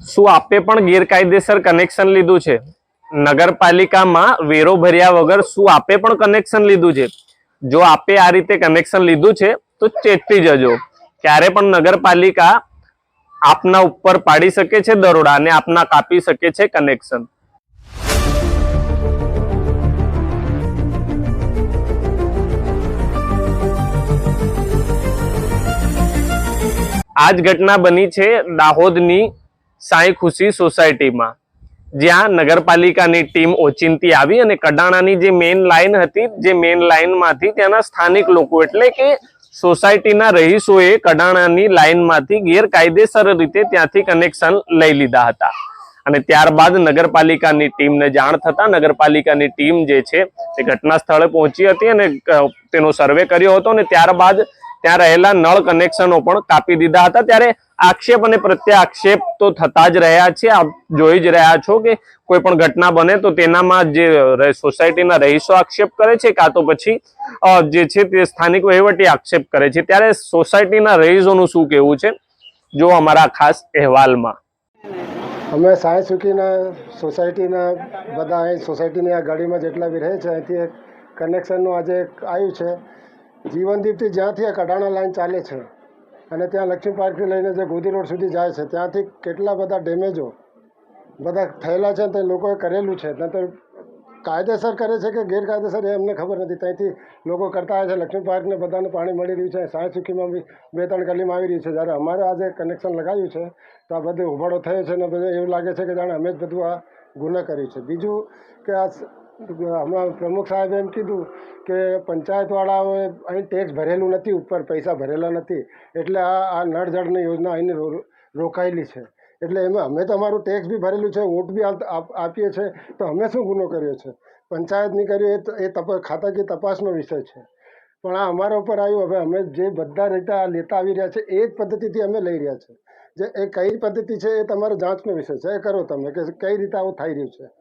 શું આપે પણ ગેરકાયદેસર કનેક્શન લીધું છે? નગરપાલિકામાં વેરો ભર્યા વગર શું આપે પણ કનેક્શન લીધું છે? જો આપે આ રીતે કનેક્શન લીધું છે, તો ચેતતી જજો. ક્યારે પણ નગરપાલિકા આપના ઉપર પાડી શકે છે દરોડા અને આપના કાપી શકે છે કનેક્શન આ જ ઘટના બની છે દાહોદની સાંઈ ખુશી સોસાયટીમાં. જ્યાં નગરપાલિકાની ટીમ ઓચિંતી આવી અને કડાણાની જે મેઇન લાઈન હતી, જે મેઇન લાઈનમાંથી ત્યાંના સ્થાનિક લોકો, એટલે કે સોસાયટીના રહીશોએ કડાણાની લાઈનમાંથી ગેરકાયદેસર રીતે ત્યાંથી કનેક્શન લઈ લીધા હતા. અને ત્યારબાદ નગરપાલિકાની ટીમને જાણ થતા નગરપાલિકાની ટીમ જે છે, તે ઘટના સ્થળે પહોંચી હતી અને તેનો સર્વે કર્યો હતો અને ત્યારબાદ ત્યાં રહેલા નળ કનેક્શનો પણ કાપી દીધા હતા. ત્યારે આક્ષેપ અને પ્રત્યાક્ષેપ તો થતા જ રહ્યા છે. આપ જોઈ જ રહ્યા છો કે કોઈ પણ ઘટના બને તો તેનામાં જે સોસાયટીના રહીશો આક્ષેપ કરે છે કાં તો પછી જે છે તે સ્થાનિક વહીવટી આક્ષેપ કરે છે. ત્યારે સોસાયટીના રહીશોનું શું કહેવું છે? જો અમારા ખાસ અહેવાલમાં. અમે સાયન્સ સુખીના સોસાયટીના બધા અહીં સોસાયટીની આ ગાડીમાં જેટલા બી રહે છે, અહીંથી કનેક્શનનું આજે આવ્યું છે. જીવનદીપથી જ્યાંથી આ કડાણા લાઈન ચાલે છે અને ત્યાં લક્ષ્મી પાર્કથી લઈને જે ગોધી રોડ સુધી જાય છે, ત્યાંથી કેટલા બધા ડેમેજો બધા થયેલા છે તે લોકોએ કરેલું છે. નહીંતર કાયદેસર કરે છે કે ગેરકાયદેસર એ અમને ખબર નથી. ત્યાંથી લોકો કરતા આવે છે, લક્ષ્મી પાર્કને બધાને પાણી મળી રહ્યું છે, સાંઈ સુકીમાં બી બે ત્રણ ગલીમાં આવી રહ્યું છે. જ્યારે અમારે આજે કનેક્શન લગાવ્યું છે, તો આ બધું ઉભાડો થયો છે ને બધું એવું લાગે છે કે જાણે અમે જ બધું આ ગુના કર્યું છે. બીજું કે આ હમણાં પ્રમુખ સાહેબે એમ કીધું કે પંચાયતવાળાઓએ અહીં ટેક્સ ભરેલું નથી, ઉપર પૈસા ભરેલા નથી. એટલે આ આ નળ યોજના અહીં રોકાયેલી છે. એટલે એમાં અમે તો અમારું ટેક્સ બી ભરેલું છે, વોટ બી આપ- આપ- આપીએ છીએ તો અમે શું ગુનો કર્યો છે? પંચાયતની કર્યો એ ત- એ તપ ખાતાકીય તપાસનો વિષય છે. પણ આ અમારા ઉપર આવ્યું, હવે અમે જે બધા રીતે આ લેતા આવી રહ્યા છે, એ જ પદ્ધતિથી અમે લઈ રહ્યા છે. જે, એ કઈ પદ્ધતિ છે એ તમારો જાંચનો વિષય છે, એ કરો તમે, કે કઈ રીતે આવું થઈ રહ્યું છે?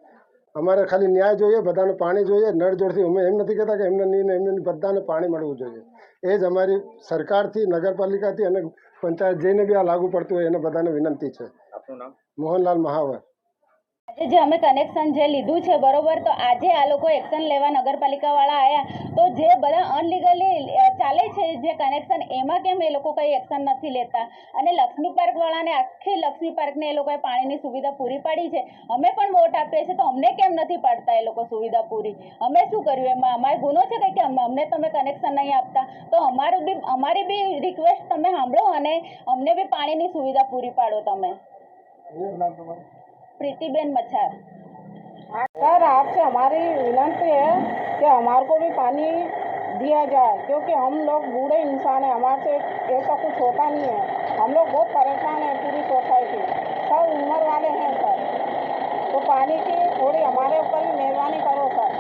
અમારે ખાલી ન્યાય જોઈએ બધાને પાણી જોઈએ નળ જોડથી અમે એમ નથી કહેતા કે એમને નહીં એમને બધાને પાણી મળવું જોઈએ. એ જ અમારી સરકારથી નગરપાલિકાથી અને પંચાયત જઈને બી આ લાગુ પડતું હોય એને બધાને વિનંતી છે. મોહનલાલ મહાવર. આજે જે અમે કનેક્શન જે લીધું છે બરોબર, તો આજે આ લોકો એક્શન લેવા નગરપાલિકાવાળા આવ્યા તો જે બધા અનલીગલી ચાલે છે જે કનેક્શન એમાં કેમ એ લોકો કંઈ એક્શન નથી લેતા? અને લક્ષ્મી પાર્કવાળાને, આખી લક્ષ્મી પાર્કને એ લોકોએ પાણીની સુવિધા પૂરી પાડી છે. અમે પણ વોટ આપીએ છીએ, તો અમને કેમ નથી પાડતા એ લોકો સુવિધા પૂરી? અમે શું કર્યું? એમાં અમારે ગુનો છે કંઈ કે અમને તમે કનેક્શન નહીં આપતા? તો અમારું બી, અમારી બી રિક્વેસ્ટ તમે સાંભળો અને અમને બી પાણીની સુવિધા પૂરી પાડો તમે. प्रीतिबेन मच्छर सर आपसे हमारी विनती है कि हमारे को भी पानी दिया जाए क्योंकि हम लोग बूढ़े इंसान हैं हमारे से ऐसा कुछ होता नहीं है हम लोग बहुत परेशान हैं पूरी सोसाइटी सब उम्र वाले हैं सर तो पानी की थोड़ी हमारे ऊपर भी मेहरबानी करो सर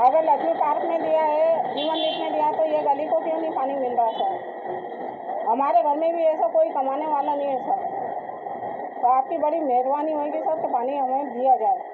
अगर लक्ष्मी पार्क में दिया है जीवन दीप में दिया तो ये गली को क्यों नहीं पानी मिल रहा सर हमारे घर में भी ऐसा कोई कमाने वाला नहीं है सर तो आपकी बड़ी मेहरबानी होगी सर कि पानी हमें दिया जाए